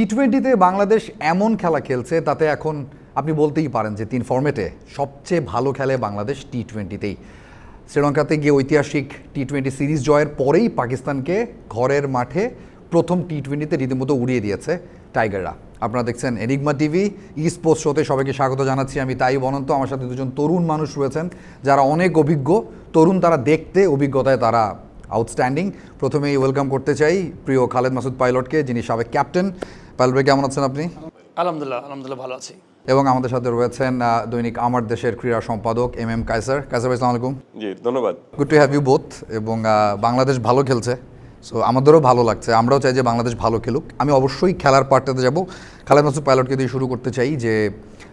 টি টোয়েন্টিতে বাংলাদেশ এমন খেলা খেলছে তাতে এখন আপনি বলতেই পারেন যে তিন ফর্মেটে সবচেয়ে ভালো খেলে বাংলাদেশ টি টোয়েন্টিতেই শ্রীলঙ্কাতে গিয়ে ঐতিহাসিক টি টোয়েন্টি সিরিজ জয়ের পরেই পাকিস্তানকে ঘরের মাঠে প্রথম টি টোয়েন্টিতে রীতিমতো উড়িয়ে দিয়েছে টাইগাররা। আপনারা দেখছেন এনিগমা টিভি ই শোতে সবাইকে স্বাগত জানাচ্ছি। আমি তাই বনন্ত আমার সাথে দুজন তরুণ মানুষ রয়েছেন যারা অনেক অভিজ্ঞ। তরুণ তারা দেখতে, অভিজ্ঞতায় তারা আউটস্ট্যান্ডিং প্রথমেই ওয়েলকাম করতে চাই প্রিয় খালেদ মাসুদ পাইলটকে, যিনি সাবেক ক্যাপ্টেন পাইলট ভাই কেমন আছেন আপনি? আলহামদুলিল্লাহ আলহামদুলিল্লাহ ভালো আছি। এবং আমাদের সাথে রয়েছেন দৈনিক আমার দেশের ক্রীড়া সম্পাদক এম এম কাইসার কাইসার ভাই সালাম আলাইকুম। জি ধন্যবাদ। Good to have you both এবং বাংলাদেশ ভালো খেলছে সো আমাদেরও ভালো লাগছে। আমরাও চাই যে বাংলাদেশ ভালো খেলুক। আমি অবশ্যই খেলার পার্টটাতে যাব। খালেদ মাসুদ পাইলটকে দিয়ে শুরু করতে চাই যে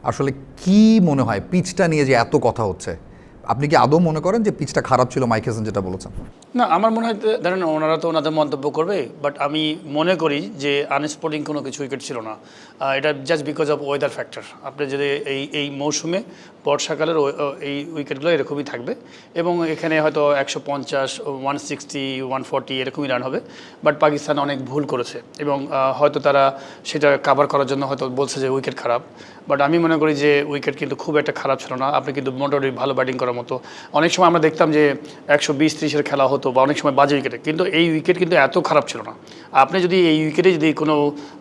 আসলে কি মনে হয় পিচটা নিয়ে যে এত কথা হচ্ছে? আপনি কি আদৌ মনে করেন যে পিচটা খারাপ ছিল মাইক হেসেন যেটা বলেছেন? না, আমার মনে হয় ধরেন ওনারা তো ওনাদের মন্তব্য করবে বাট আমি মনে করি যে আনস্পোর্টিং কোনো কিছু উইকেট ছিল না। এটা just because of weather factor আপনি যদি এই এই মৌসুমে বর্ষাকালের এই উইকেটগুলো এরকমই থাকবে, এবং এখানে হয়তো একশো পঞ্চাশ ওয়ান সিক্সটি ওয়ান ফর্টি এরকমই রান হবে বাট পাকিস্তান অনেক ভুল করেছে, এবং হয়তো তারা সেটা কাভার করার জন্য হয়তো বলছে যে উইকেট খারাপ বাট আমি মনে করি যে উইকেট কিন্তু খুব একটা খারাপ ছিল না। আপনি কিন্তু মোটামুটি ভালো ব্যাটিং করার মতো। অনেক সময় আমরা দেখতাম যে, একশো বিশ ত্রিশের খেলা হতো বা অনেক সময় বাজে উইকেটে কিন্তু এই উইকেট কিন্তু এত খারাপ ছিল না। আপনি যদি এই উইকেটে যদি কোনো,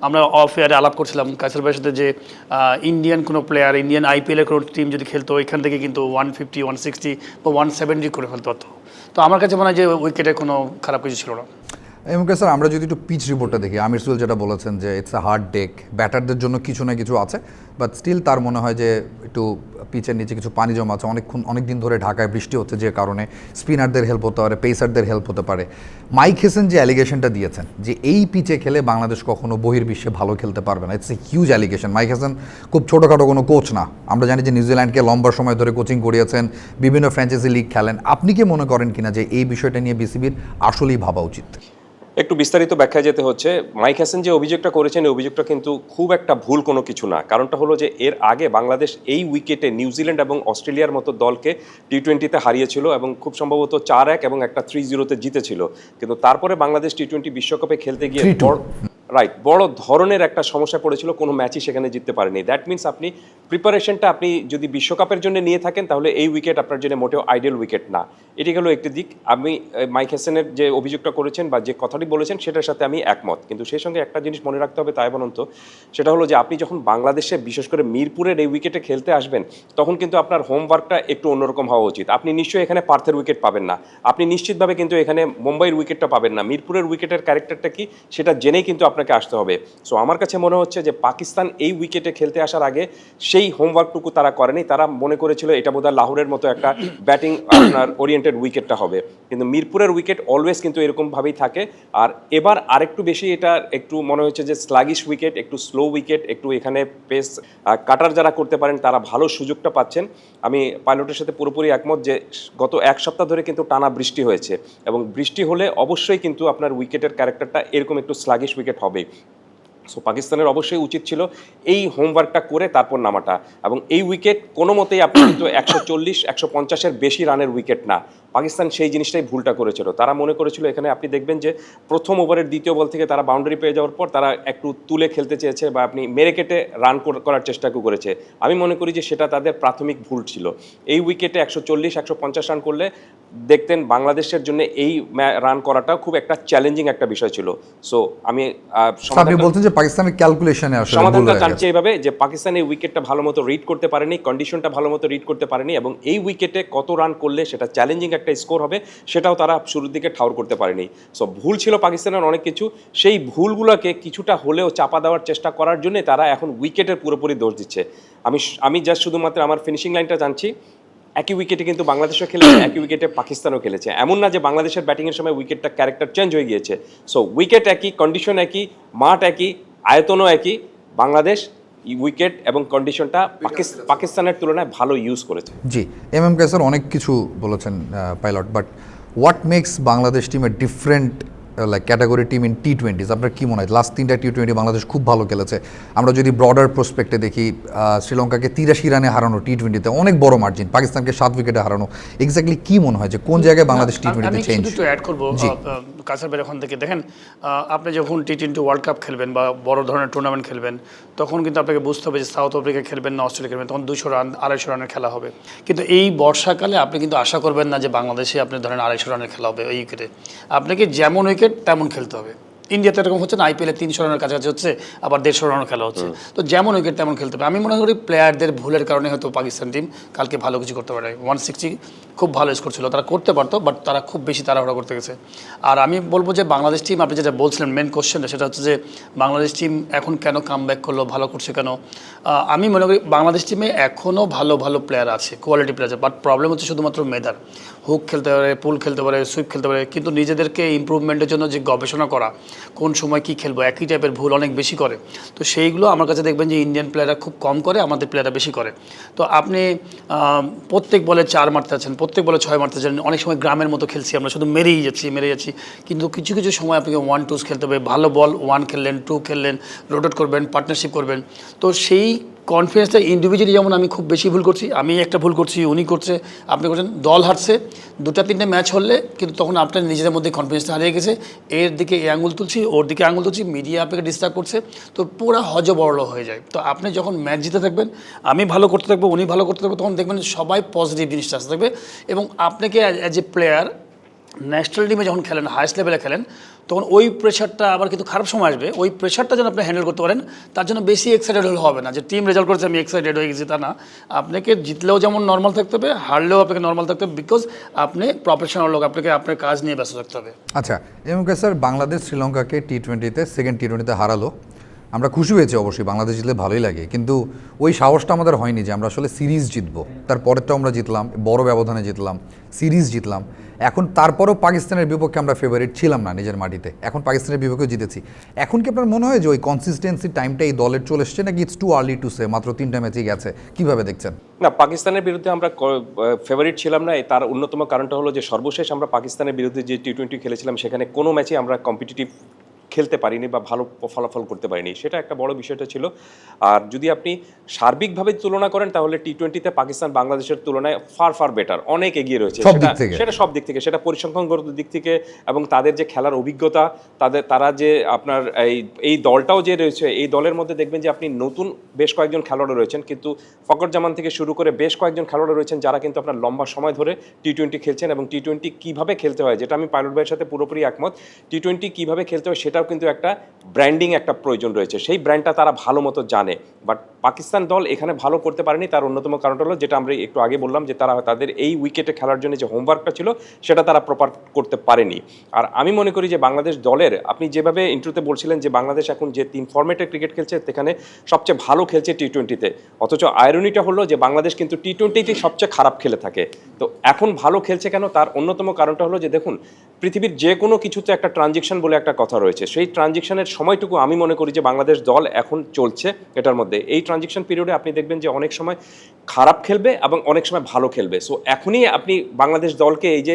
আমরা অফ এয়ারে আলাপ করছিলাম কাইসার ভাইয়ের সাথে যে ইন্ডিয়ান কোনো প্লেয়ার ইন্ডিয়ান আইপিএলের কোনো টিম যদি খেলতো, এখান থেকে কিন্তু ওয়ান ফিফটি ওয়ান সিক্সটি বা ওয়ান সেভেন্টি করে ফেলতে পারতো। তো আমার কাছে মনে হয় যে উইকেটে কোনো খারাপ কিছু ছিল না। এমকে স্যার, আমরা যদি একটু পিচ রিপোর্টটা দেখি, আমির সুয়েল যেটা বলেছেন যে ইটস আ হার্ড ডেক ব্যাটারদের জন্য কিছু না কিছু আছে বাট স্টিল তার মনে হয় যে একটু পিচের নিচে কিছু পানি জমা আছে। অনেকক্ষণ অনেক দিন ধরে ঢাকায় বৃষ্টি হচ্ছে যে কারণে স্পিনারদের হেল্প হতে পারে পেসারদের হেল্প হতে পারে। মাইক হেসেন যে অ্যালিগেশনটা দিয়েছেন, যে এই পিচে খেলে বাংলাদেশ কখনো বহির্বিশ্বে ভালো খেলতে পারবে না it's a huge allegation Mike Hesson খুব ছোটোখাটো কোনো কোচ না। আমরা জানি যে নিউজিল্যান্ডকে লম্বা সময় ধরে কোচিং করিয়েছেন, বিভিন্ন ফ্র্যাঞ্চাইজি লিগ খেলেন। আপনি কি মনে করেন কিনা যে এই বিষয়টা নিয়ে বিসিবির আসলেই ভাবা উচিত? একটু বিস্তারিত ব্যাখ্যা যেতে হচ্ছে। মাইক হাসান যে অভিযোগটা করেছেন এই অভিযোগটা কিন্তু খুব একটা ভুল কোনো কিছু না। কারণটা হলো যে এর আগে বাংলাদেশ এই উইকেটে নিউজিল্যান্ড এবং অস্ট্রেলিয়ার মতো দলকে টি টোয়েন্টিতে হারিয়েছিল এবং খুব সম্ভবত চার এক এবং একটা থ্রি জিরোতে জিতেছিল। কিন্তু তারপরে বাংলাদেশ টি টোয়েন্টি বিশ্বকাপে খেলতে গিয়ে 3-2 বড় রাইট বড় ধরনের একটা সমস্যা পড়েছিল, কোনো ম্যাচই সেখানে জিততে পারেনি। দ্যাট মিন্স আপনি প্রিপারেশনটা আপনি যদি বিশ্বকাপের জন্য নিয়ে থাকেন, তাহলে এই উইকেট আপনার জন্য মোটেও আইডিয়াল উইকেট না। এটি গেল একটি দিক। আমি মাইক হাসানের যে অভিযোগটা করেছেন বা যে কথাটি বলেছেন, সেটার সাথে আমি একমত। কিন্তু সেই সঙ্গে একটা জিনিস মনে রাখতে হবে তাই বলন্ত সেটা হলো যে আপনি যখন বাংলাদেশে, বিশেষ করে মিরপুরের এই উইকেটে খেলতে আসবেন, তখন কিন্তু আপনার হোমওয়ার্কটা একটু অন্যরকম হওয়া উচিত। আপনি নিশ্চয়ই এখানে পার্থের উইকেট পাবেন না। আপনি নিশ্চিতভাবে কিন্তু এখানে মুম্বাইয়ের উইকেটটা পাবেন না। মিরপুরের উইকেটের ক্যারেক্টারটা কি, সেটা জেনেই কিন্তু আপনাকে আসতে হবে। সো আমার কাছে মনে হচ্ছে যে পাকিস্তান এই উইকেটে খেলতে আসার আগে সেই হোমওয়ার্কটুকু তারা করেনি। তারা মনে করেছিল এটা বোধহয় লাহোরের মতো একটা ব্যাটিং আপনার ওরিয়েন্টেড উইকেটটা হবে। কিন্তু মিরপুরের উইকেট অলওয়েজ কিন্তু এরকমভাবেই থাকে। আর এবার আরেকটু বেশি এটা একটু মনে হচ্ছে যে স্লাগিশ উইকেট একটু স্লো উইকেট একটু এখানে পেস কাটার যারা করতে পারেন, তারা ভালো সুযোগটা পাচ্ছেন। আমি পাইলটের সাথে পুরোপুরি একমত যে গত এক সপ্তাহ ধরে কিন্তু টানা বৃষ্টি হয়েছে। এবং বৃষ্টি হলে অবশ্যই কিন্তু আপনার উইকেটের ক্যারেক্টারটা এরকম একটু স্লাগিশ উইকেট হবেই সো পাকিস্তানের অবশ্যই উচিত ছিল এই হোমওয়ার্কটা করে তারপর নামাটা। এবং এই উইকেট কোনো মতেই আপনি কিন্তু একশো চল্লিশ, একশো পঞ্চাশের বেশি রানের উইকেট না। পাকিস্তান সেই জিনিসটাই ভুলটা করেছিল। তারা মনে করেছিল এখানে আপনি দেখবেন যে প্রথম ওভারের দ্বিতীয় বল থেকে তারা বাউন্ডারি পেয়ে যাওয়ার পর তারা একটু তুলে খেলতে চেয়েছে বা আপনি মেরে কেটে রান করার চেষ্টা করেছে। আমি মনে করি যে সেটা তাদের প্রাথমিক ভুল ছিল। এই উইকেটে একশো চল্লিশ একশো পঞ্চাশ রান করলে দেখতেন বাংলাদেশের জন্য এই রান করাটা খুব একটা চ্যালেঞ্জিং একটা বিষয় ছিল। সো আমি আপনি বলছেন যে পাকিস্তানের ক্যালকুলেশনে আসলে সমাধানটা গেছে। এইভাবে যে পাকিস্তান এই উইকেটটা ভালো মতো রিড করতে পারেনি কন্ডিশনটা ভালো মতো রিড করতে পারেনি এবং এই উইকেটে কত রান করলে সেটা চ্যালেঞ্জিং একটা স্কোর হবে সেটাও তারা শুরুর দিকে ঠাউর করতে পারেনি। সো ভুল ছিল পাকিস্তানের অনেক কিছু। সেই ভুলগুলোকে কিছুটা হলেও চাপা দেওয়ার চেষ্টা করার জন্য তারা এখন উইকেটের পুরোপুরি দোষ দিচ্ছে। আমি আমি জাস্ট শুধুমাত্র আমার ফিনিশিং লাইনটা জানছি একই উইকেটে কিন্তু বাংলাদেশও খেলেছে একই উইকেটে পাকিস্তানও খেলেছে। এমন না যে বাংলাদেশের ব্যাটিংয়ের সময় উইকেটটা ক্যারেক্টার চেঞ্জ হয়ে গিয়েছে। সো উইকেট একই কন্ডিশন একই মাঠ একই আয়তনও একই বাংলাদেশ উইকেট এবং কন্ডিশনটা পাকিস- পাকিস্তানের তুলনায় ভালো ইউজ করেছে। জি এম এম কেসার অনেক কিছু বলেছেন pilot but what makes Bangladesh টিমের different like category team in T twenties আপনার কি মনে হয়? লাস্ট তিনটা টি টোয়েন্টি বাংলাদেশ খুব ভালো খেলেছে। আমরা যদি ব্রডার প্রসপেক্টে দেখি শ্রীলঙ্কাকে তিরাশি রানে হারানো টি টোয়েন্টিতে অনেক বড় মার্জিন পাকিস্তানকে সাত উইকেটে হারানো। এক্স্যাক্টলি কি মনে হয় যে কোন জায়গায় বাংলাদেশ টি টোয়েন্টিতে চেঞ্জ একটু অ্যাড করব কাছার বের ওখান থেকে। দেখেন আপনি যখন টি টোয়েন্টি ওয়ার্ল্ড কাপ খেলবেন বা বড় ধরনের টুর্নামেন্ট খেলবেন তখন কিন্তু আপনাকে বুঝতে হবে যে সাউথ আফ্রিকা খেলবেন না অস্ট্রেলিয়া খেলবেন তখন দুশো রান আড়াইশো রানের খেলা হবে। কিন্তু এই বর্ষাকালে আপনি কিন্তু আশা করবেন না যে বাংলাদেশে আপনি ধরেন আড়াইশো রানের খেলা হবে ওই উইকেটে আপনাকে যেমন উইকেট তেমন খেলতে হবে। ইন্ডিয়াতে এরকম হচ্ছে না আইপিএলে তিনশো রানের কাছাকাছি হচ্ছে আবার দেড়শো রানের খেলা হচ্ছে। তো যেমন উইকেট তেমন খেলতে হবে। আমি মনে করি প্লেয়ারদের ভুলের কারণে হয়তো পাকিস্তান টিম কালকে ভালো কিছু করতে পারে। ওয়ান সিক্সটি খুব ভালো স্কোর ছিল। তারা করতে পারতো বাট তারা খুব বেশি তাড়াহুড়া করতে গেছে। আর আমি বলব যে বাংলাদেশ টিম আপনি যেটা বলছিলেন মেন কোশ্চেনটা সেটা হচ্ছে যে বাংলাদেশ টিম এখন কেন কাম ব্যাক করল ভালো করছে কেন? আমি মনে করি বাংলাদেশ টিমে এখনও ভালো ভালো প্লেয়ার আছে কোয়ালিটি প্লেয়ার আছে বাট প্রবলেম হচ্ছে শুধুমাত্র মেদার হুক খেলতে পারে পুল খেলতে পারে সুইপ খেলতে পারে কিন্তু নিজেদেরকে ইমপ্রুভমেন্টের জন্য যে গবেষণা করা কোন সময় কি খেলব, একই টাইপের ভুল অনেক বেশি করে। তো সেইগুলো আমার কাছে দেখবেন যে ইন্ডিয়ান প্লেয়াররা খুব কম করে, আমাদের প্লেয়াররা বেশি করে। তো আপনি প্রত্যেক বলে চার মারতে আছেন প্রত্যেক বলে ছয় মারতে আছেন অনেক সময় গ্রামের মতো খেলছি আমরা, শুধু মেরেই যাচ্ছি মেরে যাচ্ছি। কিন্তু কিছু কিছু সময় আপনাকে ওয়ান টুস খেলতে হবে, ভালো বল ওয়ান খেললেন টু খেললেন রোটেট করবেন পার্টনারশিপ করবেন। তো সেই কনফিডেন্সটা ইন্ডিভিজুয়ালি যেমন আমি খুব বেশি ভুল করছি, আমি একটা ভুল করছি, উনি করছে, আপনি করছেন, দল হারছে, দুটা তিনটে ম্যাচ হলে কিন্তু তখন আপনার নিজেদের মধ্যে কনফিডেন্সটা হারিয়ে গেছে। এর দিকে এই আঙুল তুলছি, ওর দিকে আঙুল তুলছি মিডিয়া আপনাকে ডিস্টার্ব করছে, তো পুরো হজবরল হয়ে যায়। তো আপনি যখন ম্যাচ জিতে থাকবেন, আমি ভালো করতে থাকব, উনি ভালো করতে থাকব, তখন দেখবেন সবাই পজিটিভ জিনিসটা আসতে থাকবে এবং আপনাকে অ্যাজ এ প্লেয়ার ন্যাশনাল টিমে যখন খেলেন হায়েস্ট লেভেলে খেলেন, তখন ওই প্রেশারটা আবার কিন্তু খারাপ সময় আসবে। ওই প্রেশারটা যেন আপনি হ্যান্ডেল করতে পারেন, তার জন্য বেশি এক্সাইটেড হলে হবে না। যে টিম রেজাল্ট করেছে, আমি এক্সাইটেড হয়ে গেছি, তা না। আপনাকে জিতলেও যেমন নর্মাল থাকতে হবে, হারলেও আপনাকে নর্মাল থাকতে হবে বিকজ আপনি প্রফেশনাল লোক, আপনাকে আপনার কাজ নিয়ে ব্যস্ত থাকতে হবে। আচ্ছা এমকে স্যার, বাংলাদেশ, শ্রীলঙ্কাকে টি টোয়েন্টিতে সেকেন্ড টি টোয়েন্টিতে হারালো। আমরা খুশি হয়েছি অবশ্যই, বাংলাদেশ জিতলে ভালোই লাগে। কিন্তু ওই সাহসটা আমাদের হয়নি যে আমরা আসলে সিরিজ জিতবো। তারপরেরটাও আমরা জিতলাম, বড় ব্যবধানে জিতলাম, সিরিজ জিতলাম। এখন তারপরও পাকিস্তানের বিপক্ষে আমরা ফেভারিট ছিলাম না নিজের মাটিতে। এখন পাকিস্তানের বিপক্ষে জিতেছি। এখন কি আপনার মনে হয় যে ওই কনসিস্টেন্সি টাইমটা এই দলের চলে এসছে নাকি it's too early to say মাত্র তিনটা ম্যাচই গেছে। কীভাবে দেখছেন? না, পাকিস্তানের বিরুদ্ধে আমরা ফেভারিট ছিলাম না। তার অন্যতম কারণটা হলো যে সর্বশেষ আমরা পাকিস্তানের বিরুদ্ধে যে টি টোয়েন্টি খেলেছিলাম, সেখানে কোনো ম্যাচে আমরা কম্পিটিটিভ খেলতে পারিনি বা ভালো ফলাফল করতে পারিনি। সেটা একটা বড় বিষয়টা ছিল। আর যদি আপনি সার্বিকভাবে তুলনা করেন তাহলে টি টোয়েন্টিতে পাকিস্তান বাংলাদেশের তুলনায় ফার ফার বেটার অনেক এগিয়ে রয়েছে। সেটা- সেটা সব দিক থেকে। সেটা পরিসংখ্যানগত দিক থেকে এবং তাদের যে খেলার অভিজ্ঞতা তাদের তারা যে আপনার এই এই দলটাও যে রয়েছে এই দলের মধ্যে দেখবেন যে আপনি নতুন বেশ কয়েকজন খেলোয়াড় রয়েছেন। কিন্তু ফকর জামান থেকে শুরু করে বেশ কয়েকজন খেলোয়াড় রয়েছেন যারা কিন্তু আপনার লম্বা সময় ধরে টি টোয়েন্টি খেলছেন এবং টি টোয়েন্টি কীভাবে খেলতে হয় যেটা আমি পাইলট ভাইয়ের সাথে পুরোপুরি একমত। টি টোয়েন্টি কীভাবে খেলতে হয় সেটাও কিন্তু একটা ব্র্যান্ডিং একটা প্রয়োজন রয়েছে। সেই ব্র্যান্ডটা তারা ভালো মতো জানে। বাট পাকিস্তান দল এখানে ভালো করতে পারেনি। তার অন্যতম কারণটা হলো, যেটা আমরা একটু আগে বললাম, যে তারা তাদের এই উইকেটে খেলার জন্য যে হোমওয়ার্কটা ছিল, সেটা তারা প্রপার করতে পারেনি। আর আমি মনে করি যে বাংলাদেশ দলের, আপনি যেভাবে ইন্টারভিউতে বলছিলেন যে বাংলাদেশ এখন যে তিন ফর্মেটে ক্রিকেট খেলছে, সেখানে সবচেয়ে ভালো খেলছে টি টোয়েন্টিতে অথচ আয়রনিটা হলো যে বাংলাদেশ কিন্তু টি টোয়েন্টিতেই সবচেয়ে খারাপ খেলে থাকে। তো এখন ভালো খেলছে কেন? তার অন্যতম কারণটা হলো যে দেখুন, পৃথিবীর যে কোনো কিছুতে একটা ট্রানজেকশন বলে একটা কথা রয়েছে। সেই ট্রানজেকশনের সময়টুকু আমি মনে করি যে বাংলাদেশ দল এখন চলছে এটার মধ্যে। এই ট্রানজেকশন পিরিয়ডে আপনি দেখবেন যে অনেক সময় খারাপ খেলবে এবং অনেক সময় ভালো খেলবে। সো এখনই আপনি বাংলাদেশ দলকে এই যে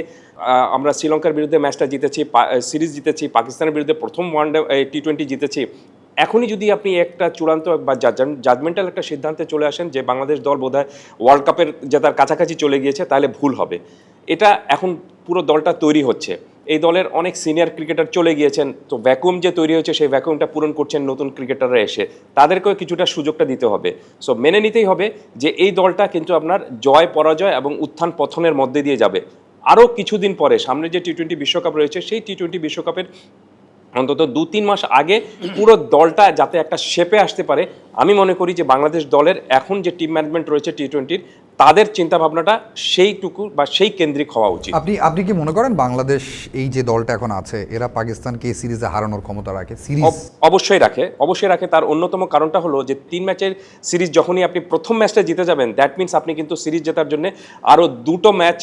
আমরা শ্রীলঙ্কার বিরুদ্ধে ম্যাচটা জিতেছি সিরিজ জিতেছি, পাকিস্তানের বিরুদ্ধে প্রথম ওয়ান ডে টি টোয়েন্টি জিতেছি, এখনই যদি আপনি একটা চূড়ান্ত বা জাজমেন্টাল একটা সিদ্ধান্তে চলে আসেন যে বাংলাদেশ দল বোধহয় ওয়ার্ল্ড কাপের জেতার কাছাকাছি চলে গিয়েছে, তাহলে ভুল হবে। এটা এখন পুরো দলটা তৈরি হচ্ছে। এই দলের অনেক সিনিয়র ক্রিকেটার চলে গিয়েছেন। তো ভ্যাকুম যে তৈরি হয়েছে, সেই ভ্যাকুয়ামটা পূরণ করছেন নতুন ক্রিকেটাররা এসে। তাদেরকেও কিছুটা সুযোগটা দিতে হবে। সো মেনে নিতেই হবে যে এই দলটা কিন্তু আপনার জয়, পরাজয় এবং উত্থান পথনের মধ্যে দিয়ে যাবে। আরও কিছুদিন পরে সামনে যে টি টোয়েন্টি বিশ্বকাপ রয়েছে, সেই টি টোয়েন্টি বিশ্বকাপের অন্তত দু তিন মাস আগে পুরো দলটা যাতে একটা শেপে আসতে পারে, আমি মনে করি যে বাংলাদেশ দলের এখন যে টিম ম্যানেজমেন্ট রয়েছে টি টোয়েন্টির তাদের চিন্তাভাবনাটা সেইটুকু বা সেই কেন্দ্রিক হওয়া উচিত। আপনি আপনি কি মনে করেন বাংলাদেশ এই যে দলটা এখন আছে এরা পাকিস্তানকে এই সিরিজে হারানোর ক্ষমতা রাখে? সিরিজ। অবশ্যই রাখে অবশ্যই রাখে। তার অন্যতম কারণটা হলো যে তিন ম্যাচের সিরিজ যখনই আপনি প্রথম ম্যাচটা জিতে যাবেন দ্যাট মিন্স আপনি কিন্তু সিরিজ জেতার জন্য আরও দুটো ম্যাচ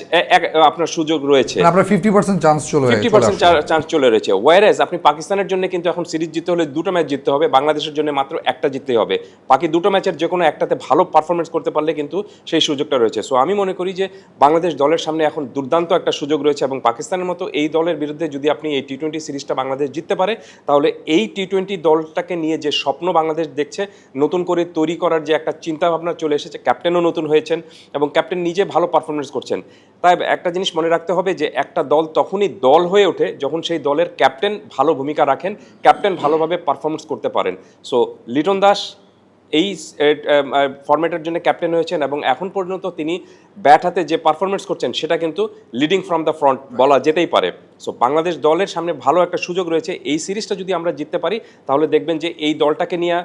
আপনার সুযোগ রয়েছে। মানে আপনার ফিফটি পার্সেন্ট চান্স চলে ফিফটি পার্সেন্ট চান্স চলে রয়েছে। ওয়ারেজ আপনি পাকিস্তানের জন্য কিন্তু এখন সিরিজ জিততে হলে দুটো ম্যাচ জিততে হবে বাংলাদেশের জন্য মাত্র একটা জিততেই হবে। বাকি দুটো ম্যাচের যে কোনো একটাতে ভালো পারফরমেন্স করতে পারলে কিন্তু সেই সুযোগটা সুযোগটা রয়েছে। সো আমি মনে করি যে বাংলাদেশ দলের সামনে এখন দুর্দান্ত একটা সুযোগ রয়েছে এবং পাকিস্তানের মতো এই দলের বিরুদ্ধে যদি আপনি এই টি টোয়েন্টি সিরিজটা বাংলাদেশ জিততে পারে, তাহলে এই টি টোয়েন্টি দলটাকে নিয়ে যে স্বপ্ন বাংলাদেশ দেখছে, নতুন করে তৈরি করার যে একটা চিন্তা ভাবনা চলে এসেছে, ক্যাপ্টেনও নতুন হয়েছেন এবং ক্যাপ্টেন নিজে ভালো পারফরমেন্স করছেন। তাই একটা জিনিস মনে রাখতে হবে যে একটা দল তখনই দল হয়ে ওঠে যখন সেই দলের ক্যাপ্টেন ভালো ভূমিকা রাখেন, ক্যাপ্টেন ভালোভাবে পারফরমেন্স করতে পারেন। সো লিটন দাস এই ফরম্যাটের জন্য ক্যাপ্টেন হয়েছেন এবং এখন পর্যন্ত তিনি ব্যাট হাতে যে পারফরমেন্স করছেন, সেটা কিন্তু লিডিং ফ্রম দ্য ফ্রন্ট বলা যেতেই পারে। সো বাংলাদেশ দলের সামনে ভালো একটা সুযোগ রয়েছে। এই সিরিজটা যদি আমরা জিততে পারি, তাহলে দেখবেন যে এই দলটাকে নিয়ে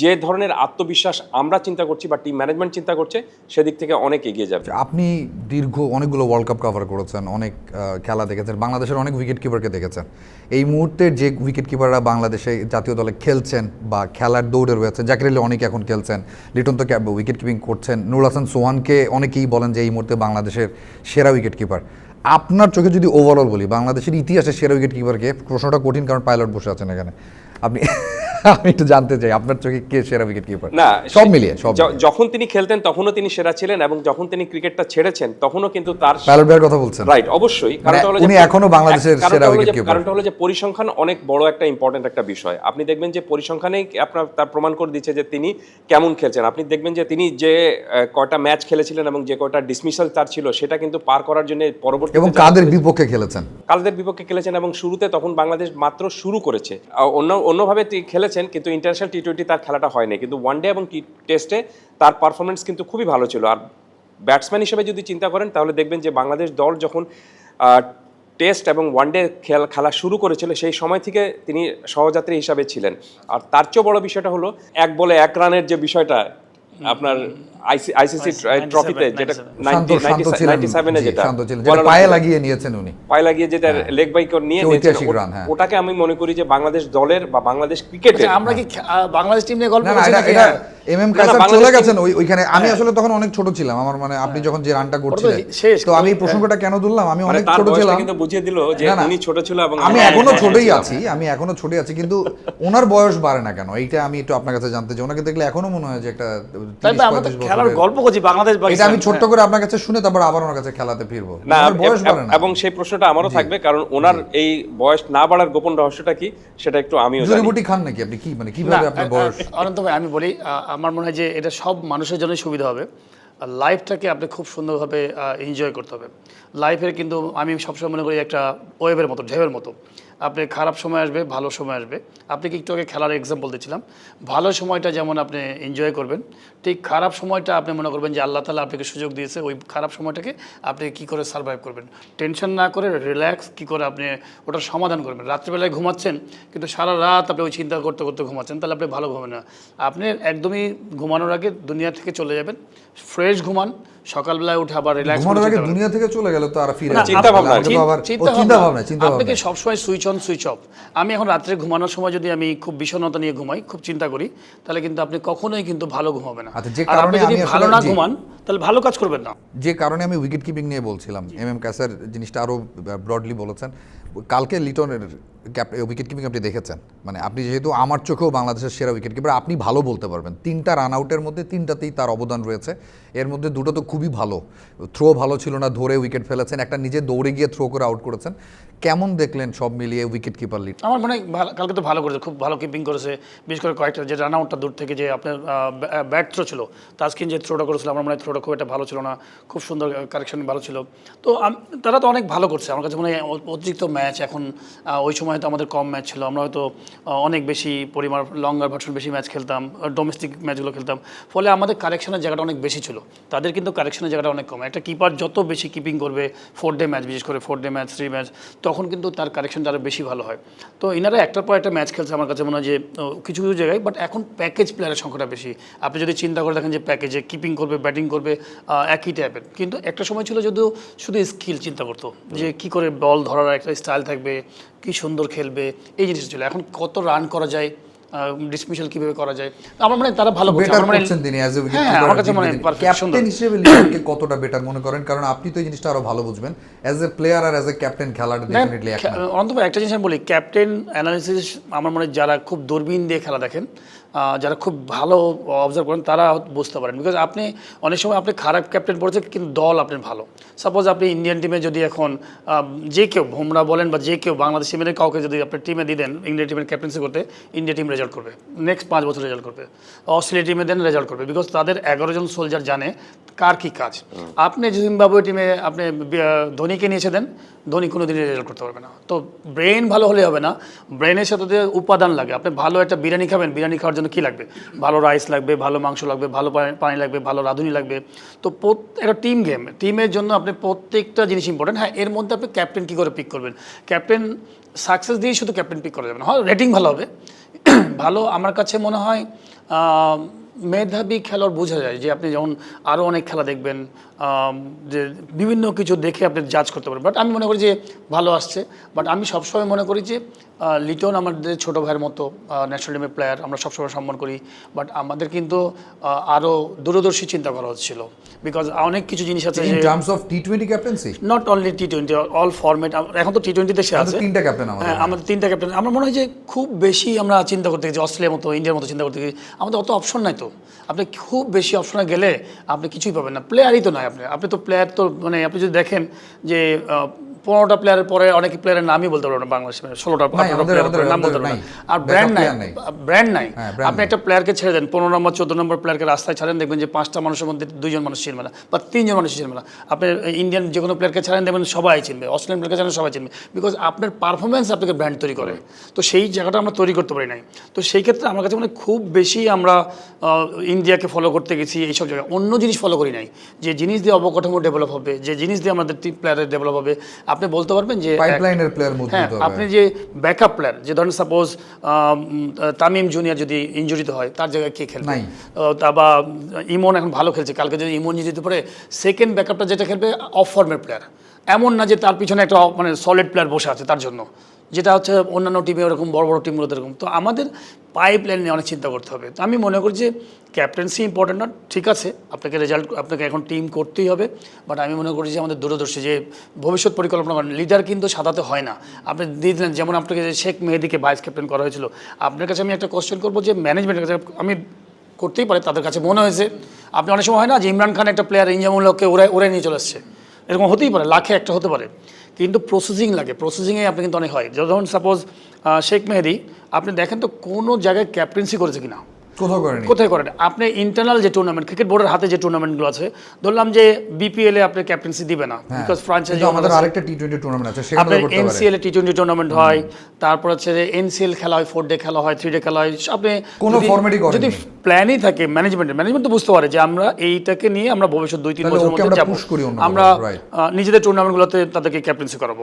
যে ধরনের আত্মবিশ্বাস আমরা চিন্তা করছি বা টিম ম্যানেজমেন্ট চিন্তা করছে, সেদিক থেকে অনেক এগিয়ে যাবে। আপনি দীর্ঘ অনেকগুলো ওয়ার্ল্ড কাপ কভার করেছেন, অনেক খেলা দেখেছেন, বাংলাদেশের অনেক উইকেট কিপারকে দেখেছেন। এই মুহূর্তে যে উইকেট কিপাররা বাংলাদেশে জাতীয় দলে খেলছেন বা খেলার দৌড়ে রয়েছে জাকির আলী অনেক এখন খেলছেন, লিটন তো উইকেট কিপিং করছেন, নুরুল হাসান সোহানকে অনেকেই বলেন যে এই মুহূর্তে বাংলাদেশের সেরা উইকেট কিপার আপনার চোখে যদি ওভারঅল বলি, বাংলাদেশের ইতিহাসে সেরা উইকেট কিপারকে প্রশ্নটা কঠিন কারণ পাইলট বসে আছেন এখানে। আপনি আমি একটু জানতে চাই আপনার চোখে কে সেরা উইকেট কিপার না সব মিলিয়ে সব যখন তিনি খেলতেন তখনও তিনি সেরা ছিলেন এবং যখন তিনি ক্রিকেটটা ছেড়েছেন তখনও কিন্তু তার ভাইয়ের কথা বলছেন। রাইট অবশ্যই। মানে কারণটা হলো উনি এখনও বাংলাদেশের সেরা যে- keeper। কারণটা হলো যে পরিসংখ্যান অনেক বড় একটা ইম্পর্টেন্ট একটা বিষয়। আপনি দেখবেন যে পরিসংখ্যানেই আপনার তার প্রমাণ করে দিচ্ছে যে তিনি কেমন খেলছেন। আপনি দেখবেন যে তিনি যে কয়টা ম্যাচ খেলেছিলেন এবং যে কয়টা ডিসমিসাল তার ছিল সেটা কিন্তু পার করার জন্য পরবর্তী এবং কাদের বিপক্ষে খেলেছেন? কালদের বিপক্ষে খেলেছেন এবং শুরুতে তখন বাংলাদেশ মাত্র শুরু করেছে। অন্য অন্যভাবে তিনি খেলেছেন কিন্তু ইন্টারন্যাশনাল টি টোয়েন্টি তার খেলাটা হয়নি। কিন্তু ওয়ান ডে এবং টি টেস্টে তার পারফরমেন্স কিন্তু খুবই ভালো ছিল। আর ব্যাটসম্যান হিসেবে যদি চিন্তা করেন তাহলে দেখবেন যে বাংলাদেশ দল যখন টেস্ট এবং ওয়ান ডে খেলা শুরু করেছিল সেই সময় থেকে তিনি সহযাত্রী হিসাবে ছিলেন। আর তার চেয়েও বড় বিষয়টা হলো এক বলে এক রানের যে বিষয়টা আপনার আইসিসি ট্রফিতে যেটা 97 শান্ত শান্ত ছিলেন নাইনটি সেভেনে জি, যেটা যেটা পায়ে লাগিয়ে নিয়েছেন উনি। পায়ে লাগিয়ে যেটা লেগ বাইক নিয়ে হ্যাঁ। ওটাকে আমি মনে করি যে বাংলাদেশ দলের বা বাংলাদেশ ক্রিকেটে আচ্ছা, আমরা কি বাংলাদেশ টিম নিয়ে গল্প না করছি নাকি? হ্যাঁ। এম এম না, কাসার চলে গেছেন ওইখানে। আমি আসলে তখন অনেক ছোট ছিলাম আমার মানে আপনি যখন যে রানটা করছিলেন। তো আমি এই প্রসঙ্গটা কেন তুললাম? আমি মানে অনেক ছোট ছিলাম। কিন্তু বুঝিয়ে দিল যে। উনি ছোট ছিল এবং আমি এখনও ছোটই আছি আমি এখনও ছোটই আছি কিন্তু ওনার বয়স বাড়ে না কেন? এইটা আমি একটু আপনার কাছে জানতে চাই। ওনাকে দেখলে এখনও মনে হয় যে একটা 30 তো আমরা তো 35 খেলার গল্প করছি বাংলাদেশ এটা আমি ছোট্ট করে আপনার কাছে শুনে তারপর আবার ওনার কাছে খেলাতে ফিরবো। না বয়স বাড়ে না। এবং সেই প্রশ্নটা আমারও থাকবে কারণ ওনার এই বয়স না বাড়ার গোপন রহস্যটা কি সেটা একটু আমিও জড়িবুটি খান নাকি আপনি? কি মানে কীভাবে আপনার বয়স? অনন্ত ভাই আমি বলি আমার মনে হয় যে এটা সব মানুষের জন্যই সুবিধা হবে। আর লাইফটাকে আপনি খুব সুন্দরভাবে এনজয় করতে হবে। লাইফের কিন্তু আমি সবসময় মনে করি একটা ওয়েভের মতো ঢেউয়ের মতো। আপনি খারাপ সময় আসবে, ভালো সময় আসবে। আপনি একটু আগে খেলার এক্সাম্পল দিচ্ছিলাম। ভালো সময়টা যেমন আপনি এনজয় করবেন, ঠিক খারাপ সময়টা আপনি মনে করবেন যে আল্লাহ তালা আপনাকে সুযোগ দিয়েছে, ওই খারাপ সময়টাকে আপনি কি করে সার্ভাইভ করবেন? টেনশন না করে রিল্যাক্স কি করে আপনি ওটার সমাধান করবেন? রাত্রিবেলায় ঘুমাচ্ছেন, কিন্তু সারা রাত আপনি ওই চিন্তা করতে করতে ঘুমাচ্ছেন, তাহলে আপনি ভালো ঘুমাবেন না। আপনি একদমই ঘুমানোর আগে দুনিয়া থেকে চলে যাবেন ফ্রেশ ঘুমান সকালবেলায় উঠে আবার রিল্যাক্স ঘুমানোর আগে দুনিয়া থেকে চলে গেল তো আর ফিরে চিন্তা ভাবনা, আবার চিন্তা ভাবনা। চিন্তা ভাবনা। আপনাকে সবসময় সুইচ অন সুইচ অফ আমি এখন রাত্রে ঘুমানোর সময় যদি আমি খুব বিষণ্ণতা নিয়ে ঘুমাই খুব চিন্তা করি তাহলে কিন্তু আপনি কখনোই কিন্তু ভালো ঘুমাবে না। আচ্ছা, যে আর আপনি কারণে ভালো না ঘুমান তাহলে ভালো কাজ করবেন না। যে কারণে আমি উইকেট কিপিং নিয়ে বলছিলাম। এম এম কাসার জিনিসটা আরও ব্রডলি বলেছেন। কালকে লিটনের উইকেট কিপিং আপনি দেখেছেন? মানে আপনি যেহেতু আমার চোখেও বাংলাদেশের সেরা উইকেট কিপার আপনি ভালো বলতে পারবেন। তিনটা রান আউটের মধ্যে তিনটাতেই তার অবদান রয়েছে। এর মধ্যে দুটো তো খুবই ভালো। থ্রো ভালো ছিল না, ধরে উইকেট ফেলেছেন। একটা নিজে দৌড়ে গিয়ে থ্রো করে আউট করেছেন। কেমন দেখলেন সব মিলিয়ে উইকেট কিপার লিড আমার মনে হয় কালকে তো ভালো করেছে, খুব ভালো কিপিং করেছে, বিশেষ করে কয়েকটা যে রান আউটটা দূর থেকে যে আপনার ব্যাট থ্রো ছিল তাজকিন যে থ্রোটা করেছিল, আমার মনে হয় থ্রোটা খুব একটা ভালো ছিল না, খুব সুন্দর কারেকশন ভালো ছিল। তো তারা তো অনেক ভালো করছে, আমার কাছে মনে হয় অতিরিক্ত ম্যাচ এখন ওই সময় হয়তো আমাদের কম ম্যাচ ছিল, আমরা হয়তো অনেক বেশি পরিমাণ লঙ্গার ভার্সন বেশি ম্যাচ খেলতাম ডোমেস্টিক ম্যাচগুলো খেলতাম, ফলে আমাদের কারেকশনের জায়গাটা অনেক বেশি ছিল, তাদের কিন্তু কারেকশনের জায়গাটা অনেক কম। একটা কিপার যত বেশি কিপিং করবে ফোর ডে ম্যাচ বিশেষ করে four day match three match তখন কিন্তু তার কারেকশনটা আরও বেশি ভালো হয়। তো এনারা একটার পর একটা ম্যাচ খেলছে আমার কাছে মনে হয় যে কিছু কিছু জায়গায় বাট এখন প্যাকেজ প্লেয়ারের সংখ্যাটা বেশি। আপনি যদি চিন্তা করে দেখেন যে প্যাকেজে কিপিং করবে ব্যাটিং করবে একই টাইপের কিন্তু একটা সময় ছিল যদিও শুধু স্কিল চিন্তা করতো যে কি করে বল ধরার একটা স্টাইল থাকবে কি সুন্দর খেলবে এই জিনিসটা ছিল। এখন কত রান করা যায় ডিসমিশাল কীভাবে করা যায়? আমার মানে হয় তারা ভালো বেটার আমার মনে করছেন তিনি অ্যাজ এ হ্যাঁ, আমার কাছে মনে হয় ক্যাপ্টেন হিসেবে লিটনকে কতটা বেটার মনে করেন? কারণ আপনি তো এই জিনিসটা আরও ভালো বুঝবেন। অ্যাজ এ প্লেয়ার আর অ্যাজ এ ক্যাপ্টেন খেলাটা ডেফিনেটলি একটা অন্তত একটা জিনিস আমি বলি ক্যাপ্টেন অ্যানালিসিস আমার মনে হয় যারা খুব দূরবীন দিয়ে খেলা দেখেন যারা খুব ভালো অবজার্ভ করেন তারা বুঝতে পারেন। বিকজ আপনি অনেক সময় আপনি খারাপ ক্যাপ্টেন পড়েছে কিন্তু দল আপনার ভালো। সাপোজ আপনি ইন্ডিয়ান টিমে যদি এখন যে কেউ বুমরা বলেন বা যে কেউ বাংলাদেশ টিমের কাউকে যদি আপনি টিমে দিয়ে দেন ইন্ডিয়ান টিমের ক্যাপ্টেন্সি করতে ইন্ডিয়া টিম রেজাল্ট করবে। নেক্সট পাঁচ বছর রেজাল্ট করবে। অস্ট্রেলিয়া টিমে দেন রেজাল্ট করবে। বিকজ তাদের এগারো জন সোলজার জানে কার কি কাজ। আপনি জিম্বাবুয়ে টিমে আপনি ধোনিকে নিয়েছে দেন ধোনি কোনো দিনই রেজাল্ট করতে পারবে না। তো ব্রেন ভালো হলে হবে না। ব্রেনের সাথে যে উপাদান লাগে। আপনি ভালো একটা বিরিয়ানি খাবেন, বিরিয়ানি খাওয়ার জন্য কী লাগবে? ভালো রাইস লাগবে, ভালো মাংস লাগবে, ভালো পানি- লাগবে, ভালো রাঁধুনি লাগবে। তো একটা টিম গেম টিমের জন্য আপনি প্রত্যেকটা জিনিস ইম্পর্টেন্ট হ্যাঁ এর মধ্যে আপনি ক্যাপ্টেন কী করে পিক করবেন? ক্যাপ্টেন সাকসেস দিয়েই শুধু ক্যাপ্টেন পিক করা যাবে না। হয় রেটিং ভালো হবে। ভালো আমার কাছে মনে হয় মেধাবী খেলোয়াড় বোঝা যায় যে আপনি যেমন আরও অনেক খেলা দেখবেন যে বিভিন্ন কিছু দেখে আপনি জাজ করতে পারেন বাট আমি মনে করি যে ভালো আসছে। বাট আমি সবসময় মনে করি যে লিটন আমাদের ছোটো ভাইয়ের মতো ন্যাশনাল টিমের প্লেয়ার আমরা সবসময় সম্মান করি। বাট আমাদের কিন্তু আরও দূরদর্শী চিন্তা করা হচ্ছিল। বিকজ অনেক কিছু জিনিস আছে in terms of T twenty captaincy not only T twenty all format এখন তো টি টোয়েন্টিতে সে আছে। তিনটা ক্যাপ্টেন হ্যাঁ আমাদের তিনটা ক্যাপ্টেন আমার মনে হয় যে খুব বেশি আমরা চিন্তা করতে গেছি অস্ট্রেলিয়ার মতো ইন্ডিয়ার মতো চিন্তা করতে গেছি। আমাদের অত অপশন নাই তো। আপনি খুব বেশি অপশনে গেলে আপনি কিছুই পাবেন না। প্লেয়ারই তো নয় আপনি। আপনি তো প্লেয়ার তো মানে আপনি যদি দেখেন যে পনেরোটা প্লেয়ারের পরে অনেক প্লেয়ারের নামই বলতে পারবেন না বাংলাদেশ ষোলোটা নাম বলতে পারবেন আর ব্র্যান্ড নাই। ব্র্যান্ড নাই। হ্যাঁ, আপনি একটা প্লেয়ারকে ছেড়ে দেন পনেরো নম্বর চোদ্দ নম্বর প্লেয়ারকে রাস্তায় ছাড়েন দেখবেন যে পাঁচটা মানুষের মধ্যে দুইজন মানুষ চিনবে না বা তিনজন মানুষ চিনবে না আপনি ইন্ডিয়ান যে কোনো প্লেয়ারকে ছাড়েন দেখবেন সবাই চিনবে অস্ট্রেলিয়ান প্লেয়ারকে ছাড়েন সবাই চিনবে। বিকজ আপনার পারফরমেন্স আপনাকে ব্র্যান্ড তৈরি করে। তো সেই জায়গাটা আমরা তৈরি করতে পারি নাই। তো সেই ক্ষেত্রে আমার কাছে মানে খুব বেশি আমরা ইন্ডিয়াকে ফলো করতে গেছি এইসব জায়গায়। অন্য জিনিস ফলো করি নাই। যে জিনিস দিয়ে অবকাঠামো ডেভেলপ হবে যে জিনিস দিয়ে আমাদের টিম প্লেয়ারের ডেভেলপ হবে আপনি বলতে পারবেন যে পাইপলাইনের প্লেয়ার হ্যাঁ আপনি যে ব্যাকআপ প্লেয়ার যে ধরেন সাপোজ তামিম জুনিয়র যদি ইনজুরিতে হয় তার জায়গায় কে খেলবে। তা বা ইমন এখন ভালো খেলছে কালকে যদি ইমন যেতে পারে সেকেন্ড ব্যাকআপটা যেটা খেলবে অফ ফর্মের প্লেয়ার এমন না যে তার পিছনে একটা মানে সলিড প্লেয়ার বসে আছে তার জন্য। যেটা হচ্ছে অন্যান্য টিমে ওরকম, বড় বড় টিমগুলোতে এরকম। তো আমাদের পাইপ লাইন নিয়ে অনেক চিন্তা করতে হবে। তো আমি মনে করি যে ক্যাপ্টেন্সি ইম্পর্টেন্ট না ঠিক আছে, আপনাকে রেজাল্ট আপনাকে এখন টিম করতেই হবে। বাট আমি মনে করি যে আমাদের দূরদর্শী, যে ভবিষ্যৎ পরিকল্পনা করেন লিডার কিন্তু সাদাতে হয় না। আপনি দিয়ে দিলেন, যেমন আপনাকে যে শেখ মেহেদিকে ভাইস ক্যাপ্টেন করা হয়েছিল, আপনার কাছে আমি একটা কোশ্চেন করব যে ম্যানেজমেন্টের কাছে, আমি করতেই পারে, তাদের কাছে মনে হয়েছে। আপনি অনেক সময় হয় না যে ইমরান খান একটা প্লেয়ার ইঞ্জামুল্লাহকে ওরে ওরে নিয়ে চলে আসছে। এরকম হতেই পারে, লাখে একটা হতে পারে। কিন্তু প্রসেসিং লাগে। প্রসেসিংয়ে আপনি কিন্তু অনেক হয়। যেমন সাপোজ শেখ মেহেদি, আপনি দেখেন তো কোনো জায়গায় ক্যাপ্টেন্সি করেছে কিনা? কোথাও করেনি। কোথায় করেন? আপনি ইন্টারনাল যে টুর্নামেন্ট ক্রিকেট বোর্ডের হাতে যে টুর্নামেন্টগুলো আছে ধরলাম যে বিপিএল এ আপনি ক্যাপ্টেন্সি দিবে না হ্যাঁ। বিকজ ফ্রাঞ্চাইজি আমাদের আরেকটা টি টোয়েন্টি টুর্নামেন্ট আছে আপনার করতে পারে। টি টোয়েন্টি টুর্নামেন্ট হয় তারপর হচ্ছে যে এনসিএল খেলা হয় ফোর ডে খেলা হয় থ্রি ডে খেলা হয় আপনি কোনো যদি- format-ই যদি প্ল্যানই থাকে ম্যানেজমেন্টের ম্যানেজমেন্ট তো বুঝতে পারে যে আমরা এইটাকে নিয়ে আমরা ভবিষ্যৎ দুই তিন বছরের মধ্যে যাব। আমরা নিজেদের টুর্নামেন্টগুলোতে তাদেরকে ক্যাপ্টেন্সি করাবো।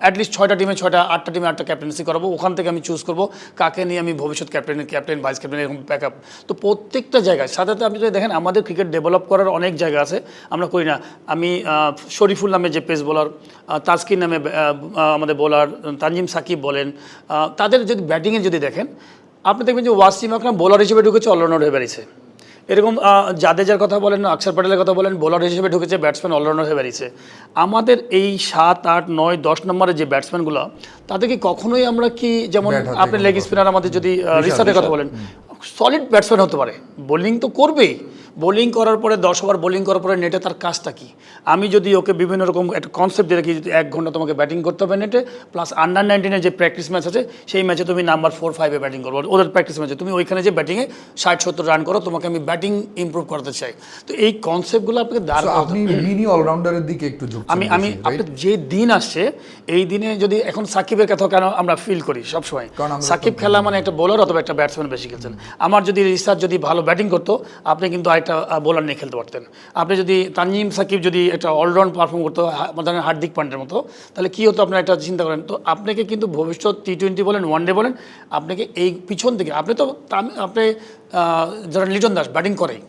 অ্যাটলিস্ট ছয়টা টিমে ছয়টা আটটা টিমে আটটা ক্যাপ্টেন্সি করাবো ওখান থেকে আমি চুজ করব কাকে নিয়ে আমি ভবিষ্যৎ ক্যাপ্টেন ক্যাপ্টেন ভাইস ক্যাপ্টেন এরকম ব্যাকআপ তো প্রত্যেকটা জায়গায় সাথে সাথে আপনি যদি দেখেন আমাদের ক্রিকেট ডেভেলপ করার অনেক জায়গা আছে। আমরা করি না। আমি শরীফুল নামে যে পেস বোলার তাজকির নামে আমাদের বোলার তানজিম সাকিব বলেন তাদের যদি ব্যাটিংয়ে যদি দেখেন আপনি দেখবেন যে ওয়াসিম আকরাম বোলার হিসেবে ঢুকেছে অলরাউন্ডার হয়ে বেরিয়েছে। এরকম জাদেজার কথা বলেন অক্ষর প্যাটেলের কথা বলেন বোলার হিসেবে ঢুকেছে ব্যাটসম্যান অলরাউন্ডার হয়ে বেরিয়েছে। আমাদের এই সাত আট নয় দশ নম্বরের যে ব্যাটসম্যানগুলো তাদেরকে কখনোই আমরা কি যেমন আপনি লেগ স্পিনার আমাদের যদি রিসার্টের কথা বলেন সলিড ব্যাটসম্যান হতে পারে। বোলিং তো করবেই। বোলিং করার পরে দশ ওভার বোলিং করার পরে নেটে তার কাজটা কী? আমি যদি ওকে বিভিন্ন রকম একটা কনসেপ্ট দিয়ে রাখি যদি এক ঘণ্টা তোমাকে ব্যাটিং করতে হবে নেটে প্লাস আন্ডার নাইনটিনের যে প্র্যাকটিস ম্যাচ আছে সেই ম্যাচে তুমি নাম্বার ফোর ফাইভে ব্যাটিং করব। ওদের প্র্যাকটিস ম্যাচে তুমি ওইখানে যে ব্যাটিংয়ে ষাট সত্তর রান করো তোমাকে আমি ব্যাটিং ইমপ্রুভ করতে চাই। তো এই কনসেপ্টগুলো আপনাকে দাঁড় আপনি মিনি অলরাউন্ডারের দিকে একটু আমি আমি আপনার যে দিন আসছে এই দিনে যদি এখন সাকিবের কথা কেন আমরা ফিল করি সবসময়? কারণ সাকিব খেলা মানে একটা বোলার অথবা একটা ব্যাটসম্যান বেশি খেলছেন। আমার যদি রিসার্চ যদি ভালো ব্যাটিং করতো আপনি কিন্তু আরেকটা বোলার নিয়ে খেলতে পারতেন। আপনি যদি তানজিম সাকিব যদি একটা অলরাউন্ড পারফর্ম করতো ধরেন হার্দিক পান্ডের মতো, তাহলে কী হতো আপনার একটা চিন্তা করেন? তো আপনাকে কিন্তু ভবিষ্যৎ টি টোয়েন্টি বলেন ওয়ান ডে বলেন, আপনাকে এই পিছন থেকে আপনি তো আপনি যারা লিটন দাস ব্যাটিং করেই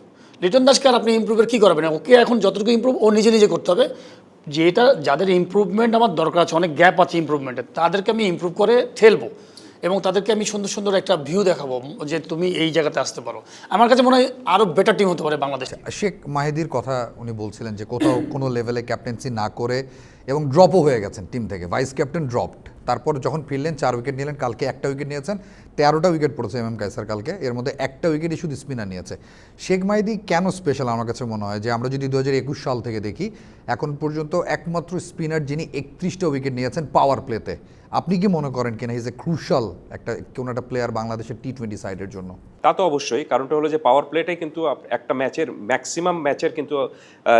লিটন দাসকে আর আপনি ইম্প্রুভের কী করবেন? ওকে এখন যতটুকু ইম্প্রুভ ও নিজে নিজে করতে হবে। যেটা, যাদের ইম্প্রুভমেন্ট আমার দরকার আছে, অনেক গ্যাপ আছে ইমপ্রুভমেন্টের তাদেরকে আমি ইমপ্রুভ করে ঠেলবো। এবং তাদেরকে আমি সুন্দর সুন্দর একটা ভিউ দেখাবো যে তুমি এই জায়গাতে আসতে পারো। আমার কাছে মনে হয় আরও বেটার টিম হতে পারে বাংলাদেশ। শেখ মাহেদির কথা উনি বলছিলেন যে কোথাও কোনো লেভেলে ক্যাপ্টেন্সি না করে এবং ড্রপও হয়ে গেছেন টিম থেকে। ভাইস ক্যাপ্টেন ড্রপড তারপর যখন ফিরলেন, চার উইকেট নিলেন, কালকে একটা উইকেট নিয়েছেন, তেরোটা উইকেট পড়েছে এম এম কাইসার কালকে। এর মধ্যে একটা উইকেটই শুধু স্পিনার নিয়েছে। শেখ মাহিদি কেন স্পেশাল আমার কাছে মনে হয় যে আমরা যদি দু হাজার একুশ সাল থেকে দেখি, এখন পর্যন্ত একমাত্র স্পিনার যিনি একত্রিশটা উইকেট নিয়েছেন পাওয়ার প্লেতে আপনি কি মনে করেন কিনা? ইজ এ ক্রুশাল একটা, কোনো একটা প্লেয়ার বাংলাদেশের টি টোয়েন্টি সাইডের জন্য। তা তো অবশ্যই। কারণটা হলো যে পাওয়ার প্লেটাই কিন্তু একটা ম্যাচের ম্যাক্সিমাম ম্যাচের কিন্তু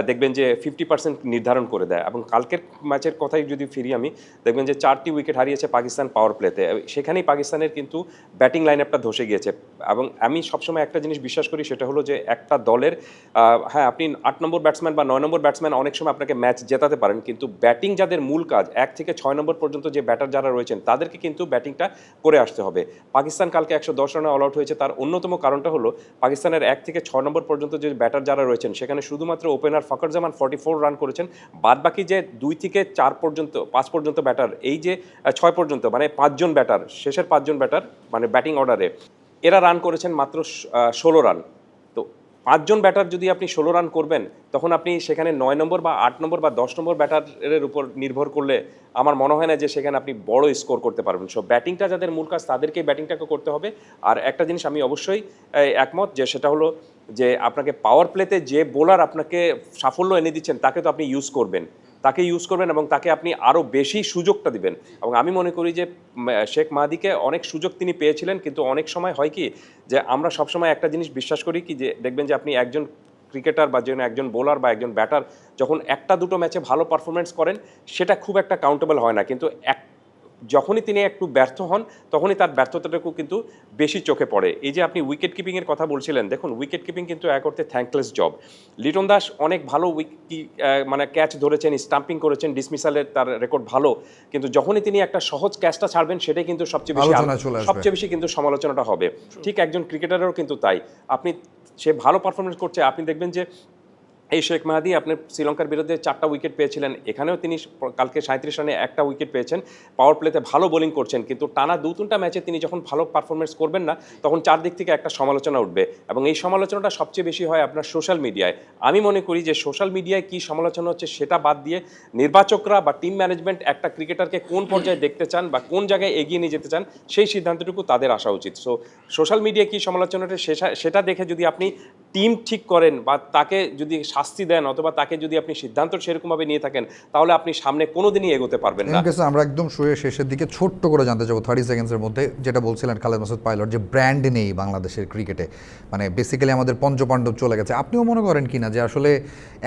দেখবেন যে ফিফটি পার্সেন্ট নির্ধারণ করে দেয়। এবং কালকের ম্যাচের কথাই যদি ফিরি আমি, দেখবেন যে চারটি উইকেট হারিয়েছে পাকিস্তান পাওয়ার প্লেতে সেখানেই পাকিস্তানের কিন্তু ব্যাটিং লাইন আপটা ধসে গিয়েছে। এবং আমি সবসময় একটা জিনিস বিশ্বাস করি, সেটা হলো যে একটা দলের হ্যাঁ আপনি আট নম্বর ব্যাটসম্যান বা নয় নম্বর ব্যাটসম্যান অনেক সময় আপনাকে ম্যাচ জেতাতে পারেন, কিন্তু ব্যাটিং যাদের মূল কাজ, এক থেকে ছয় নম্বর পর্যন্ত যে ব্যাটার যারা রয়েছেন, তাদেরকে কিন্তু ব্যাটিংটা করে আসতে হবে। পাকিস্তান কালকে একশো দশ রানে অল আউট হয়েছে, তার অন্যতম কারণটা হলো পাকিস্তানের এক থেকে ছয় নম্বর পর্যন্ত যে ব্যাটার যারা রয়েছেন, সেখানে শুধুমাত্র opener Fakhar Zaman forty four run করেছেন। বাদ বাকি যে দুই থেকে চার পর্যন্ত, পাঁচ পর্যন্ত ব্যাটার এই যে ছয় পর্যন্ত মানে পাঁচজন ব্যাটার শেষের পাঁচজন ব্যাটার মানে ব্যাটিং অর্ডারে এরা রান করেছেন মাত্র ষোলো রান পাঁচজন ব্যাটার যদি আপনি ষোলো রান করবেন, তখন আপনি সেখানে নয় নম্বর বা আট নম্বর বা দশ নম্বর ব্যাটারের উপর নির্ভর করলে আমার মনে হয় না যে সেখানে আপনি বড় স্কোর করতে পারবেন। সো ব্যাটিংটা যাদের মূল কাজ তাদেরকেই ব্যাটিংটাকে করতে হবে। আর একটা জিনিস আমি অবশ্যই একমত যে সেটা হলো যে আপনাকে পাওয়ার প্লেতে যে বোলার আপনাকে সাফল্য এনে দিচ্ছেন, তাকে তো আপনি ইউজ করবেন। তাকে ইউজ করবেন এবং তাকে আপনি আরও বেশি সুযোগটা দিবেন। এবং আমি মনে করি যে শেখ মাহাদিকে অনেক সুযোগ তিনি পেয়েছিলেন, কিন্তু অনেক সময় হয় কি যে, আমরা সবসময় একটা জিনিস বিশ্বাস করি কি যে, দেখবেন যে আপনি একজন ক্রিকেটার বা যেন একজন বোলার বা একজন ব্যাটার যখন একটা দুটো ম্যাচে ভালো পারফরমেন্স করেন, সেটা খুব একটা কাউন্টেবল হয় না। কিন্তু এক যখনই তিনি একটু ব্যর্থ হন তখনই তার ব্যর্থতাটুকু কিন্তু বেশি চোখে পড়ে। এই যে আপনি উইকেট কিপিংয়ের কথা বলছিলেন দেখুন উইকেট কিপিং কিন্তু এক অর্থে থ্যাঙ্কলেস জব লিটন দাস অনেক ভালো উইকি মানে ক্যাচ ধরেছেন স্টাম্পিং করেছেন ডিসমিসালের তার রেকর্ড ভালো কিন্তু যখনই তিনি একটা সহজ ক্যাচটা ছাড়বেন সেটাই কিন্তু সবচেয়ে বেশি সবচেয়ে বেশি কিন্তু সমালোচনাটা হবে। ঠিক একজন ক্রিকেটারেরও কিন্তু তাই। আপনি সে ভালো পারফরমেন্স করছে আপনি দেখবেন যে এই শেখ মাহাদি আপনি শ্রীলঙ্কার বিরুদ্ধে চারটা উইকেট পেয়েছিলেন। এখানেও তিনি কালকে সাঁত্রিশ রানে একটা উইকেট পেয়েছেন। পাওয়ার প্লেতে ভালো বোলিং করছেন। কিন্তু টানা দু তিনটা ম্যাচে তিনি যখন ভালো পারফরমেন্স করবেন না, তখন চারদিক থেকে একটা সমালোচনা উঠবে। এবং এই সমালোচনাটা সবচেয়ে বেশি হয় আপনার সোশ্যাল মিডিয়ায় আমি মনে করি যে সোশ্যাল মিডিয়ায় কী সমালোচনা হচ্ছে সেটা বাদ দিয়ে নির্বাচকরা বা টিম ম্যানেজমেন্ট একটা ক্রিকেটারকে কোন পর্যায়ে দেখতে চান বা কোন জায়গায় এগিয়ে নিয়ে যেতে চান, সেই সিদ্ধান্তটুকু তাদের আসা উচিত। সো সোশ্যাল মিডিয়ায় কী সমালোচনাটা সেটা- সেটা দেখে যদি আপনি টিম ঠিক করেন বা তাকে যদি শাস্তি দেন অথবা তাকে যদি আপনি সিদ্ধান্ত সেরকমভাবে নিয়ে থাকেন তাহলে আপনি সামনে কোনো দিনই এগোতে পারবেন না। আমরা একদম শুয়ে শেষের দিকে ছোট্ট করে জানতে চাবো থার্টি সেকেন্ডসের মধ্যে যেটা বলছিলেন খালেদ মাসুদ পাইলট যে ব্র্যান্ড নেই বাংলাদেশের ক্রিকেটে মানে বেসিক্যালি আমাদের পঞ্চপাণ্ডব চলে গেছে। আপনিও মনে করেন কিনা যে আসলে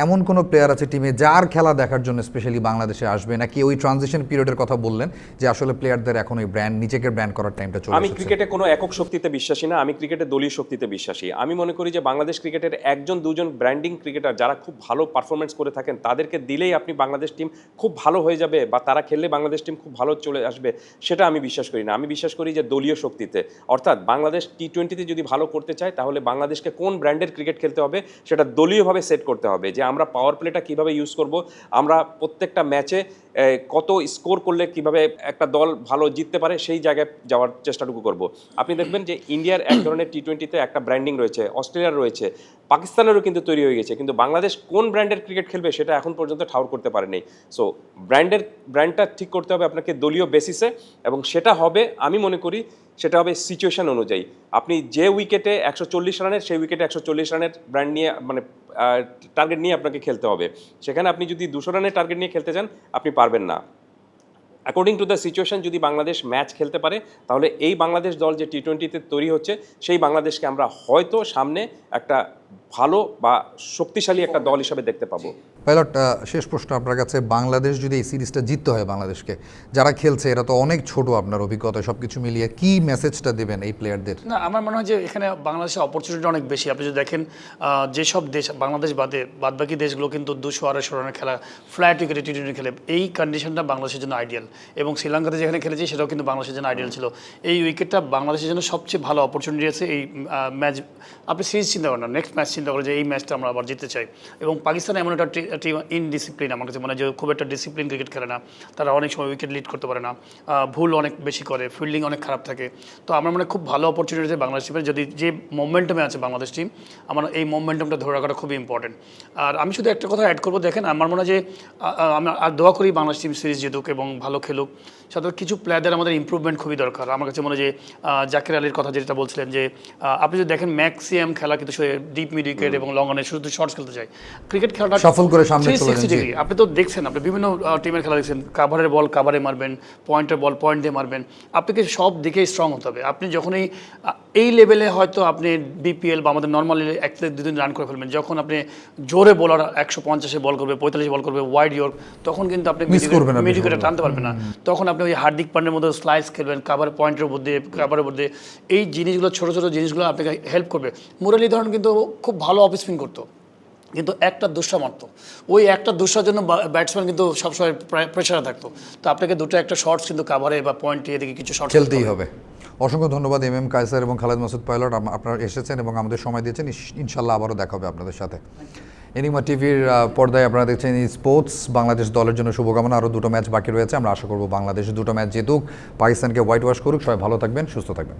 এমন কোনো প্লেয়ার আছে টিমে যার খেলা দেখার জন্য স্পেশালি বাংলাদেশে আসবে? নাকি ওই ট্রানজিশন পিরিয়ডের কথা বললেন যে আসলে প্লেয়ারদের এখন ওই ব্র্যান্ড নিজেকে ব্র্যান্ড করার টাইমটা চলে আমি ক্রিকেটে কোনো একক শক্তিতে বিশ্বাসী না আমি ক্রিকেটে দলীয় শক্তিতে বিশ্বাসী। আমি মনে করি যে বাংলাদেশ ক্রিকেটের একজন দুজন ব্র্যান্ডিং ক্রিকেটার যারা খুব ভালো পারফরমেন্স করে থাকেন, তাদেরকে দিলেই আপনি বাংলাদেশ টিম খুব ভালো হয়ে যাবে বা তারা খেললে বাংলাদেশ টিম খুব ভালো চলে আসবে, সেটা আমি বিশ্বাস করি না। আমি বিশ্বাস করি যে দলীয় শক্তিতে। অর্থাৎ বাংলাদেশ টি টোয়েন্টিতে যদি ভালো করতে চায়, তাহলে বাংলাদেশকে কোন ব্র্যান্ডের ক্রিকেট খেলতে হবে, সেটা দলীয়ভাবে সেট করতে হবে যে আমরা পাওয়ার প্লেটা কীভাবে ইউজ করব, আমরা প্রত্যেকটা ম্যাচে কত স্কোর করলে কীভাবে একটা দল ভালো জিততে পারে সেই জায়গায় যাওয়ার চেষ্টাটুকু করব। আপনি দেখবেন যে ইন্ডিয়ার এক ধরনের টি টোয়েন্টিতে একটা ব্র্যান্ডিং রয়েছে, অস্ট্রেলিয়ার রয়েছে, পাকিস্তানেরও কিন্তু তৈরি হয়ে গেছে, কিন্তু বাংলাদেশ কোন ব্র্যান্ডের ক্রিকেট খেলবে সেটা এখন পর্যন্ত ঠাউর করতে পারেনি। সো ব্র্যান্ডের ব্র্যান্ডটা ঠিক করতে হবে আপনাকে দলীয় বেসিসে এবং সেটা হবে, আমি মনে করি সেটা হবে সিচুয়েশন অনুযায়ী। আপনি যে উইকেটে একশো চল্লিশ রানের, সেই উইকেটে একশো চল্লিশ রানের ব্র্যান্ড নিয়ে মানে টার্গেট নিয়ে আপনাকে খেলতে হবে। সেখানে আপনি যদি দুশো রানের টার্গেট নিয়ে খেলতে চান, আপনি পারবেন না। অ্যাকর্ডিং টু দ্য সিচুয়েশন যদি বাংলাদেশ ম্যাচ খেলতে পারে, তাহলে এই বাংলাদেশ দল যে টি টোয়েন্টিতে তৈরি হচ্ছে, সেই বাংলাদেশকে আমরা হয়তো সামনে একটা ভালো বা শক্তিশালী একটা দল হিসাবে দেখতে পাবো। পাইলট শেষ প্রশ্ন আপনার কাছে। বাংলাদেশ যদি এই সিরিজটা জিততে হয় বাংলাদেশকে যারা খেলছে এরা তো অনেক ছোট আপনার অভিজ্ঞতা সব কিছু মিলিয়ে কি মেসেজটা দেবেন এই প্লেয়ারদের না আমার মনে হয় যে এখানে বাংলাদেশের অপরচুনিটি অনেক বেশি। আপনি যদি দেখেন আহ, যেসব দেশ বাংলাদেশ বাদে বাদবাকি দেশগুলো কিন্তু দুশো আড়াইশো রানের খেলা ফ্ল্যাট উইকেটে টি টোয়েন্টি খেলে এই কন্ডিশনটা বাংলাদেশের জন্য আইডিয়াল এবং শ্রীলঙ্কাতে যেখানে খেলেছি সেটাও কিন্তু বাংলাদেশের জন্য আইডিয়াল ছিল। এই উইকেটটা বাংলাদেশের জন্য সবচেয়ে ভালো অপরচুনিটি আছে এই ম্যাচ আপনি সিরিজ চিন্তা করেন নেক্সট ম্যাচ চিন্তা করে যে এই ম্যাচটা আমরা আবার জিততে চাই। এবং পাকিস্তান এমন একটা টিম ইনডিসিপ্লিন আমার কাছে মনে হয় যে খুব একটা ডিসিপ্লিন ক্রিকেট খেলে না। তারা অনেক সময় উইকেট লিড করতে পারে না। ভুল অনেক বেশি করে ফিল্ডিং অনেক খারাপ থাকে। তো আমার মনে খুব ভালো অপরচুনিটি আছে বাংলাদেশ টিমের যদি যে মোমেন্টামে আছে বাংলাদেশ টিম আমার এই মোমেন্টামটা ধরে রাখাটা খুবই ইম্পর্টেন্ট আর আমি শুধু একটা কথা অ্যাড করব দেখেন আমার মনে হয় যে আ, আ, আমি আর দোয়া করি বাংলাদেশ টিম সিরিজ জিতুক এবং ভালো খেলুক। সাথে কিছু প্লেয়ারদের আমাদের ইম্প্রুভমেন্ট খুবই দরকার। আমার কাছে মনে হয় যে জাকির আলীর কথা যেটা বলছিলেন যে আপনি যদি দেখেন ম্যাক্সিমাম খেলা কিন্তু ডিপ মিড উইকেট এবং লং অনে শুধু শর্টস খেলতে চাই। ক্রিকেট খেলাটা সফল করে সামনে। ডিগ্রি আপনি তো দেখছেন আপনি বিভিন্ন টিমের খেলা দেখছেন। কাভারের বল কাভারে মারবেন পয়েন্টের বল পয়েন্ট দিয়ে মারবেন। আপনাকে সব দিকেই স্ট্রং হতে হবে। আপনি যখনই এই লেভেলে হয়তো আপনি বিপিএল বা আমাদের নর্মালি এক থেকে দুদিন রান করে ফেলবেন। যখন আপনি জোরে বোলার একশো পঞ্চাশে বল করবে পঁয়তাল্লিশ বল করবে ওয়াইড ইয়র্ক তখন কিন্তু আপনি মিডিউকেটে টানতে পারবেন না। তখন আপনি ওই হার্দিক পান্ডের মধ্যে স্লাইস খেলবেন কাভার পয়েন্টের মধ্যে কাভারের মধ্যে এই জিনিসগুলো ছোটো ছোটো জিনিসগুলো আপনাকে হেল্প করবে। মুরালি ধরন কিন্তু খুব ভালো অফ স্পিন করতো। কিন্তু একটা দুঃসা মারতো ওই একটা দুঃসার জন্য ব্যাটসম্যান কিন্তু সবসময় প্রেশারে থাকতো। তো আপনাকে দুটো একটা শর্টস কিন্তু কাভারে বা পয়েন্ট এদিকে কিছু শর্ট খেলতেই হবে। অসংখ্য ধন্যবাদ এম এম কায়সার এবং খালেদ মাসুদ পাইলট। আপনারা এসেছেন এবং আমাদের সময় দিয়েছেন। ইনশাল্লাহ আবারও দেখা হবে আপনাদের সাথে। এনিমা টিভির পর্দায় আপনারা দেখছেন স্পোর্টস, বাংলাদেশ দলের জন্য শুভকামনা। আরও দুটো ম্যাচ বাকি রয়েছে। আমরা আশা করব বাংলাদেশ দুটো ম্যাচ জিতুক। পাকিস্তানকে হোয়াইট ওয়াশ করুক। সবাই ভালো থাকবেন, সুস্থ থাকবেন।